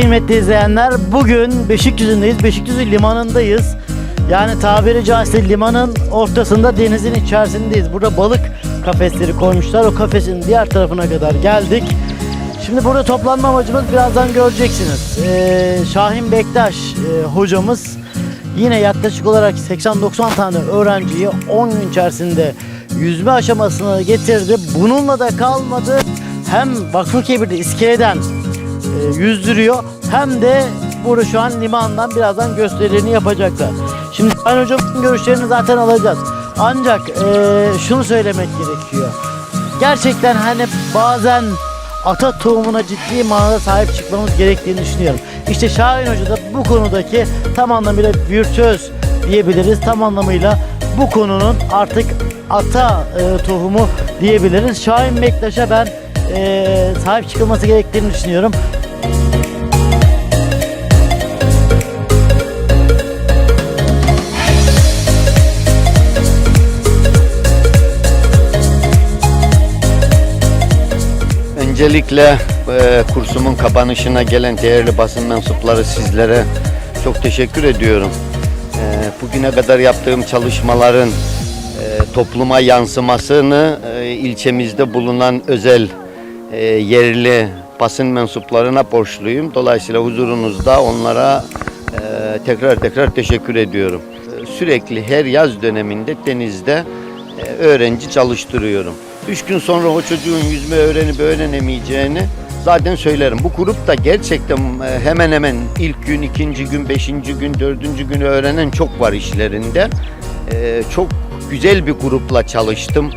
kıymetli izleyenler. Bugün Beşikdüzü'ndeyiz. Beşikdüzü limanındayız. Yani tabiri caizse limanın ortasında denizin içerisindeyiz. Burada balık kafesleri koymuşlar. O kafesin diğer tarafına kadar geldik. Şimdi burada toplanma amacımız birazdan göreceksiniz. Ee, Şahin Bektaş e, hocamız yine yaklaşık olarak 80-90 tane öğrenciyi 10 gün içerisinde yüzme aşamasına getirdi. Bununla da kalmadı. Hem Vakfıkebir'de iskeleden yüzdürüyor hem de burada şu an limandan birazdan gösterilerini yapacaklar. Şimdi Sayın Hocam'ın görüşlerini zaten alacağız. Ancak e, şunu söylemek gerekiyor. Gerçekten hani bazen ata tohumuna ciddi manada sahip çıkmamız gerektiğini düşünüyorum. İşte Şahin Hoca da bu konudaki tam anlamıyla virtüöz diyebiliriz. Tam anlamıyla bu konunun artık ata e, tohumu diyebiliriz. Şahin Bektaş'a ben e, sahip çıkılması gerektiğini düşünüyorum. Öncelikle e, kursumun kapanışına gelen değerli basın mensupları sizlere çok teşekkür ediyorum. E, bugüne kadar yaptığım çalışmaların e, topluma yansımasını e, ilçemizde bulunan özel e, yerli basın mensuplarına borçluyum. Dolayısıyla huzurunuzda onlara e, tekrar tekrar teşekkür ediyorum. E, sürekli her yaz döneminde denizde e, öğrenci çalıştırıyorum. Üç gün sonra o çocuğun yüzme öğrenip öğrenemeyeceğini zaten söylerim. Bu grup da gerçekten e, hemen hemen ilk gün, ikinci gün, beşinci gün, dördüncü günü öğrenen çok var işlerinde. E, Çok güzel bir grupla çalıştım.